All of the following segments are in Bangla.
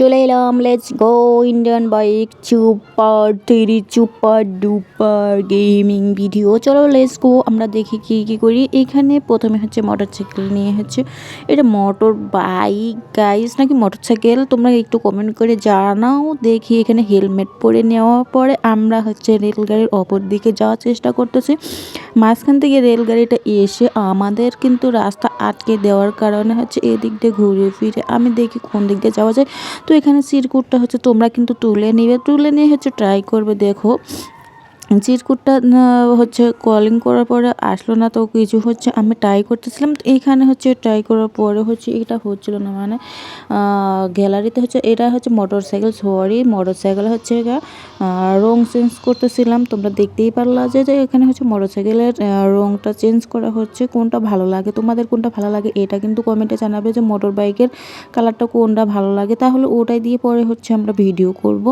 চলে এলাম let's go Indian bike super three super duper gaming video চলো লেটস গো আমরা দেখি কি কি করি। এখানে প্রথমে হচ্ছে মোটর সাইকেল নিয়ে হচ্ছে, এটা মোটর বাইক গাইস নাকি মোটর সাইকেল তোমরা একটু কমেন্ট করে জানাও, দেখি এখানে হেলমেট পরে নেওয়ার পরে আমরা হচ্ছে রেলগাড়ির অপর দিকে যাওয়ার চেষ্টা করতেছি। মাঝখান থেকে রেলগাড়িটা এসে আমাদের কিন্তু রাস্তা আটকে দেওয়ার কারণে হচ্ছে এদিক দিয়ে ঘুরে ফিরে। আমি দেখি কোন দিক দিয়ে যাওয়া যায়। তো এখানে সিরকুটটা হচ্ছে তোমরা কিন্তু তুলে নিবে। তুলে নিয়ে হচ্ছে ট্রাই করবে। দেখো চিরকুটটা হচ্ছে কলিং করার পরে আসলো না তো কিছু হচ্ছে, আমি ট্রাই করতেছিলাম, তো এইখানে হচ্ছে ট্রাই করার পরে হচ্ছে এটা হচ্ছিল না মানে গ্যালারিতে হচ্ছে, এটা হচ্ছে motor cycle sorry motor cycle হচ্ছে রং চেঞ্জ করতেছিলাম, তোমরা দেখতেই পারলা যে এখানে হচ্ছে মোটর সাইকেলের রংটা চেঞ্জ করা হচ্ছে, কোনটা ভালো লাগে, তোমাদের কোনটা ভালো লাগে, এটা কিন্তু কমেন্টে জানাবে যে মোটর বাইকের কালারটা কোনটা ভালো লাগে, তাহলে ওটাই দিয়ে পরে হচ্ছে আমরা ভিডিও করব।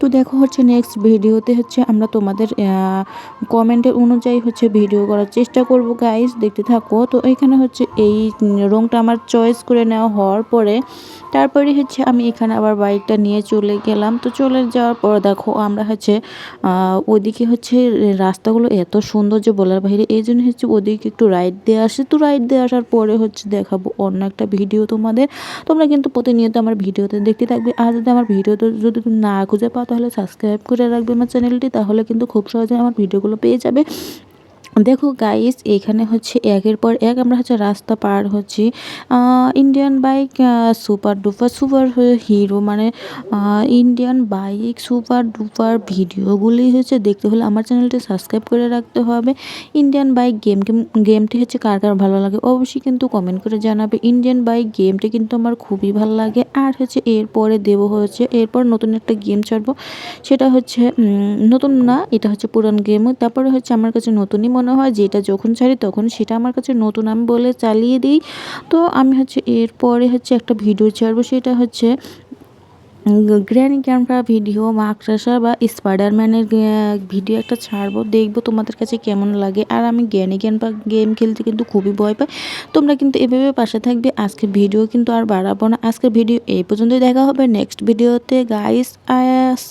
তো দেখো হচ্ছে নেক্সট ভিডিওতে হচ্ছে আমরা তোমাদের কমেন্টের অনুযায়ী হচ্ছে ভিডিও করার চেষ্টা করব গাইস দেখতে থাকো। তো এখানে হচ্ছে এই রংটা আমার চয়েস করে নেওয়া হওয়ার পরে, তারপরে হচ্ছে আমি এখানে আবার বাইকটা নিয়ে চলে গেলাম। তো চলে যাওয়ার পর দেখো, আমরা হচ্ছে ওইদিকে হচ্ছে রাস্তাগুলো এত সুন্দর যে বলার বাইরে, এই জন্য হচ্ছে ওদিকে একটু রাইড দিয়ে আসে। তো রাইড দিয়ে আসার পরে হচ্ছে দেখাবো অন্য একটা ভিডিও তোমাদের। তোমরা কিন্তু প্রতিনিয়ত আমার ভিডিওতে দেখতে থাকবে। আর যদি আমার ভিডিওতে যদি না খুঁজে পাও, তাহলে সাবস্ক্রাইব করে রাখবে আমার চ্যানেলটি তাহলে কিন্তু খুব সহজে আমার ভিডিওগুলো পেয়ে যাবে। দেখো গাইস এখানে হচ্ছে একের পর এক আমরা হচ্ছে রাস্তা পার হচ্ছি। Indian bike super duper superhero মানে ইন্ডিয়ান বাইক সুপার ডুপার ভিডিওগুলি হচ্ছে দেখতে হলে আমার চ্যানেলটি সাবস্ক্রাইব করে রাখতে হবে। ইন্ডিয়ান বাইক গেম গেমটি হচ্ছে কার কার ভালো লাগে অবশ্যই কিন্তু কমেন্ট করে জানাবে। ইন্ডিয়ান বাইক গেমটি কিন্তু আমার খুবই ভালো লাগে। আর হচ্ছে এরপরে দেবো হচ্ছে, এরপর নতুন একটা গেম ছাড়বো। সেটা হচ্ছে নতুন না, এটা হচ্ছে পুরান গেম তারপরে হচ্ছে আমার কাছে নতুনই মনে হয় যেটা যখন ছাড়ি তখন সেটা আমার কাছে নতুন আমি বলে চালিয়ে দিই। তো আমি হচ্ছে এরপরে হচ্ছে একটা ভিডিও ছাড়বো, সেটা হচ্ছে গ্র্যানি ক্যামেরা ভিডিও মাকড়াসা বা স্পাইডারম্যানের ভিডিও একটা ছাড়বো। দেখব তোমাদের কাছে কেমন লাগে। আর আমি জ্ঞানী জ্ঞান বা গেম খেলতে কিন্তু খুবই ভয় পাই। তোমরা কিন্তু এভাবে পাশে থাকবে। আজকে ভিডিও কিন্তু আর বাড়াবো না। আজকের ভিডিও এই পর্যন্তই। দেখা হবে নেক্সট ভিডিওতে গাইস আয়াস